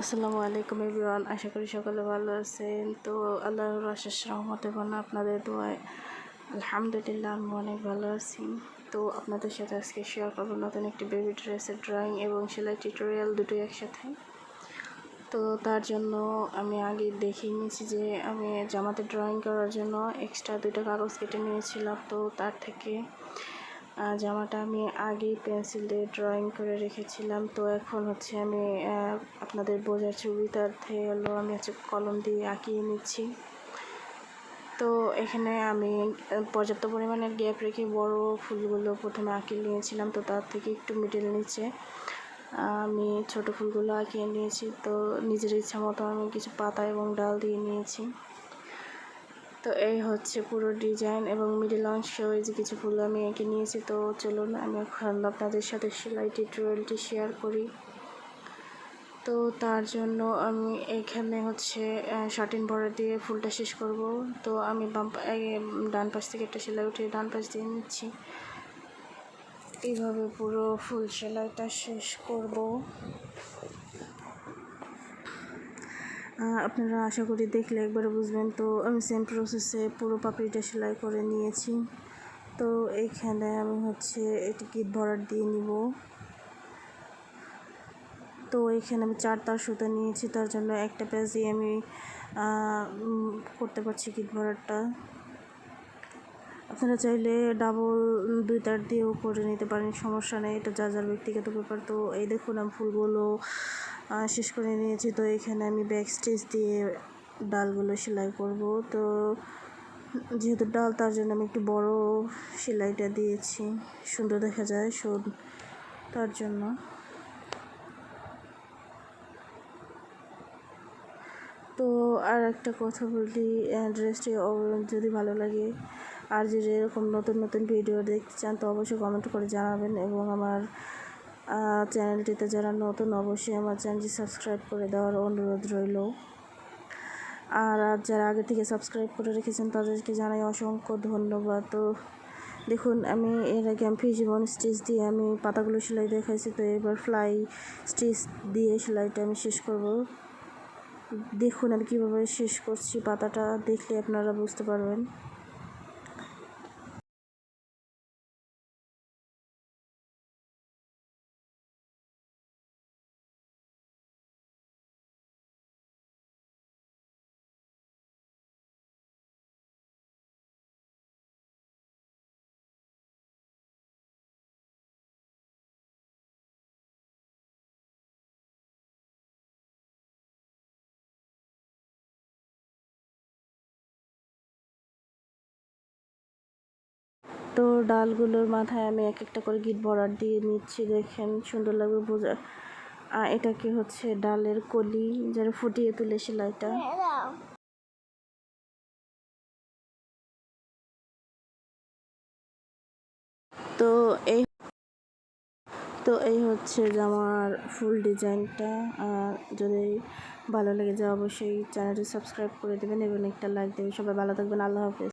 আসসালামু আলাইকুম এভরিওয়ান, আশা করি সকলে ভালো আছেন। তো আল্লাহর আশাস রহমতে বানা আপনাদের দোয়ায় আলহামদুলিল্লাহ আমি অনেক ভালো আছি। তো আপনাদের সাথে আজকে শেয়ার করব নতুন একটি বেবি ড্রেসের ড্রয়িং এবং সেলাই টিউটোরিয়াল দুটোই একসাথে। তো তার জন্য আমি আগে দেখিয়ে নিয়েছি যে আমি জামাতে ড্রয়িং করার জন্য এক্সট্রা দুটো কাগজ কেটে নিয়েছিলাম। তো তার থেকে জামাটা আমি আগেই পেন্সিল দিয়ে ড্রয়িং করে রেখেছিলাম। তো এখন হচ্ছে আমি আপনাদের বোঝার সুবিধার্থে হলো আমি হচ্ছে কলম দিয়ে আঁকিয়ে নিচ্ছি। তো এখানে আমি পর্যাপ্ত পরিমাণে গ্যাপ রেখে বড় ফুলগুলো প্রথমে আঁকিয়ে নিয়েছিলাম। তো তার থেকে একটু মিডল নিচে আমি ছোট ফুলগুলো আঁকিয়ে নিয়েছি। তো নিজের ইচ্ছা মতো আমি কিছু পাতা এবং ডাল দিয়ে নিয়েছি। তো এই হচ্ছে পুরো ডিজাইন এবং মিডিল অংশ এই যে কিছু ফুল আমি এঁকে নিয়েছি। তো চলুন, আমি এখন আপনাদের সাথে সেলাই টিউটোরিয়ালটি শেয়ার করি। তো তার জন্য আমি এখানে হচ্ছে শার্টিন বর্ডার দিয়ে ফুলটা শেষ করব। তো আমি বাম ডান পাশ থেকে একটা সেলাই উঠিয়ে ডান পাশ দিয়ে নিচ্ছি। এইভাবে পুরো ফুল সেলাইটা শেষ করব। আপনারা আশা করি দেখলে একবার বুঝবেন। তো আমি সেম প্রসেসে পুরো পাপড়িটা সেলাই করে নিয়েছি। তো এইখানে আমি হচ্ছে এটি কিট ভরাট দিয়ে নিব। তো এইখানে আমি চার তার সুতা নিয়েছি। তার জন্য একটা প্যাচ আমি করতে পারছি কিট ভরাটটা। আপনারা চাইলে ডাবল দুই তার দিয়েও করে নিতে পারেন, সমস্যা নেই, এটা যা যার ব্যক্তিগত ব্যাপার। তো এই দেখুন আমি ফুলগুলো শেষ করে নিয়েছি। তো এখানে আমি ব্যাক স্টিচ দিয়ে ডালগুলো সেলাই করব। তো যেহেতু ডাল, তার জন্য আমি একটু বড় সেলাইটা দিয়েছি। সুন্দর দেখা যায় সুদ, তার জন্য। তো আর একটা কথা বলি ড্রেসটি যদি ভালো লাগে। আর যদি এরকম নতুন নতুন ভিডিও দেখতে চান, তো অবশ্যই কমেন্ট করে জানাবেন এবং আমার চ্যানেলটিতে যারা নতুন, অবশ্যই আমার চ্যানেলটি সাবস্ক্রাইব করে দেওয়ার অনুরোধ রইল। আর যারা আগে থেকে সাবস্ক্রাইব করে রেখেছেন, তাদেরকে জানাই অসংখ্য ধন্যবাদ। তো দেখুন, আমি এর আগে আমি ফিজিবন স্টিচ দিয়ে আমি পাতাগুলো সেলাই দেখাইছি, তো এবার ফ্লাই স্টিচ দিয়ে সেলাইটা আমি শেষ করব। দেখুন আমি কীভাবে শেষ করছি পাতাটা, দেখলে আপনারা বুঝতে পারবেন। তো ডালগুলোর মাথায় আমি এক একটা করে গিট বরার দিয়ে নিচ্ছি, দেখেন সুন্দর লাগবে বোঝা। আর এটাকে হচ্ছে? ডালের কলি যেন ফুটিয়ে তুলে সেলাইটা। তো এই তো এই হচ্ছে জামার ফুল ডিজাইনটা। আর যদি ভালো লেগে যায় অবশ্যই চ্যানেলটি সাবস্ক্রাইব করে দেবেন এবং একটা লাইক দেবেন। সবাই ভালো থাকবেন। আল্লাহ হাফেজ।